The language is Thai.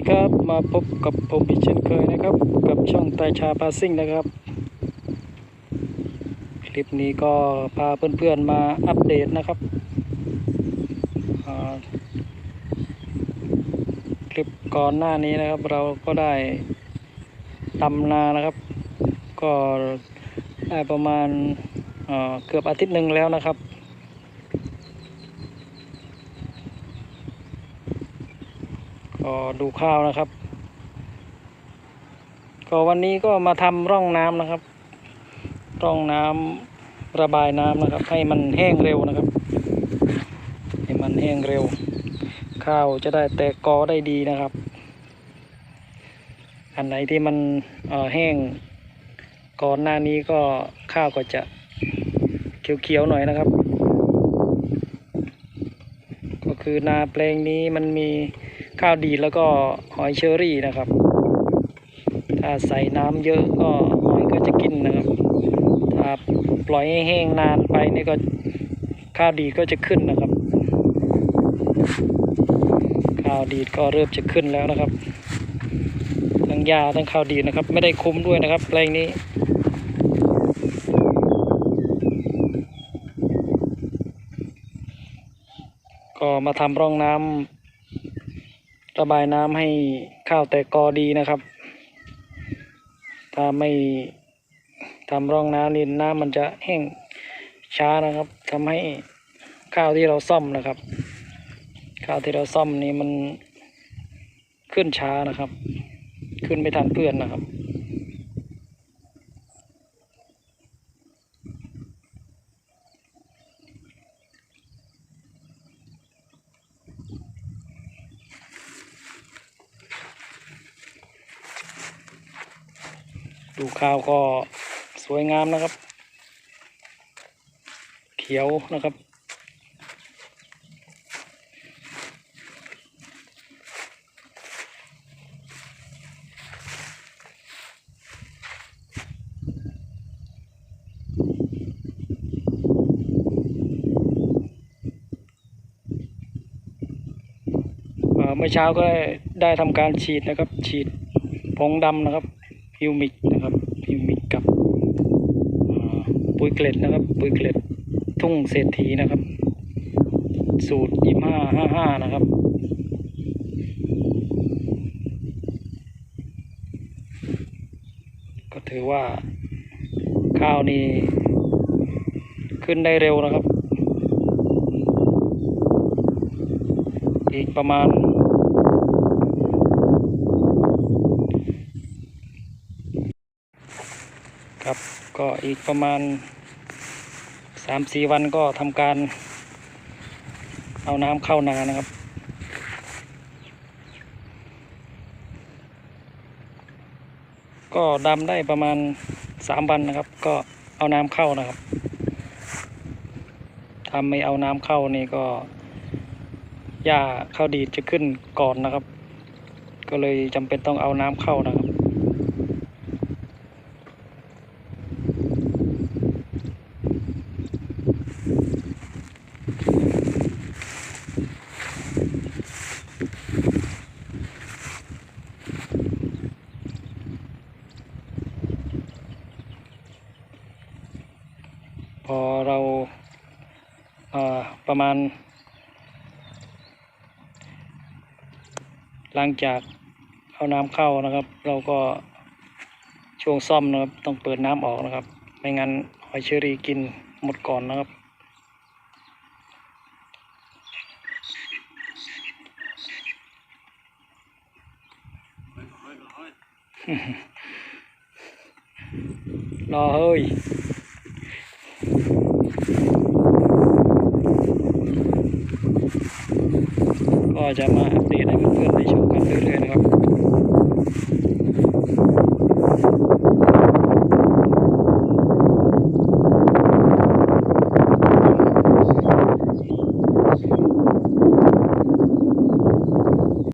ดีครับมาพบกับผมอีกเช่นเคยนะครับ กับช่องไตชาพาซิ่งนะครับ คลิปนี้ก็พาเพื่อนๆมาอัปเดตนะครับคลิปก่อนหน้านี้นะครับ เราก็ได้ตำนานะครับ ก็ได้ประมาณเกือบอาทิตย์หนึ่งแล้วนะครับ ก็ดูข้าวนะครับ ก็วันนี้ก็มาทำร่องน้ำนะครับ ร่องน้ำระบายน้ำนะครับ ให้มันแห้งเร็วนะครับ ให้มันแห้งเร็ว ข้าวจะได้แตกกอได้ดีนะครับ อันไหนที่มันแห้งก่อนหน้านี้ก็ข้าวก็จะเขียวๆหน่อยนะครับ ก็คือนาแปลงนี้มันมี ข้าวดีแล้วก็หอยเชอรี่นะครับ ถ้าใส่น้ำเยอะก็หอยก็จะกินนะครับ ถ้าปล่อยให้แห้งนานไปนี่ก็ข้าวดีก็จะขึ้นนะครับ ข้าวดีก็เริ่มจะขึ้นแล้วนะครับทั้งยาทั้งข้าวดีนะครับ ไม่ได้คุ้มด้วยนะครับแปลงนี้ก็มาทำร่องน้ำ ระบายน้ำให้ข้าวแตกกอดีนะครับ ถ้าไม่ทำร่องน้ำนี่น้ำมันจะแห้งช้านะครับทำให้ข้าวที่เราซ่อมนะครับ ข้าวที่เราซ่อมนี่มันขึ้นช้านะครับ ขึ้นไม่ทันเพื่อนนะครับ ดูข้าวก็สวยงามนะครับ เขียวนะครับ เมื่อเช้าก็ได้ทำการฉีดนะครับ ฉีดผงดำนะครับ ฮิวมิกนะครับฮิวมิกกับปุ๋ยเกล็ดนะครับ ปุ๋ยเกล็ดทุ่งเศรษฐีนะครับ สูตรยี่ห้าห้าห้านะครับก็ถือว่าข้าวนี่ขึ้นได้เร็วนะครับ อีกประมาณ ครับ ก็อีกประมาณสามสี่วันก็ทำการ เอาน้ำเข้านานะครับ ก็ดำได้ประมาณสามวันนะครับ ก็เอาน้ำเข้านะครับถ้าไม่เอาน้ำเข้านี่ก็หญ้าข้าวดีจะขึ้นก่อนนะครับ ก็เลยจำเป็นต้องเอาน้ำเข้านะครับ พอเราเอ่อประมาณ หลังจากเอาน้ำเข้านะครับ เราก็ช่วงซ่อมนะครับ ต้องเปิดน้ำออกนะครับ ไม่งั้นหอยเชอรี่กินหมดก่อนนะครับ รอเฮ้ยก็จะมาอัปเดตให้เพื่อนๆได้ชมกันเรื่อยๆนะครับ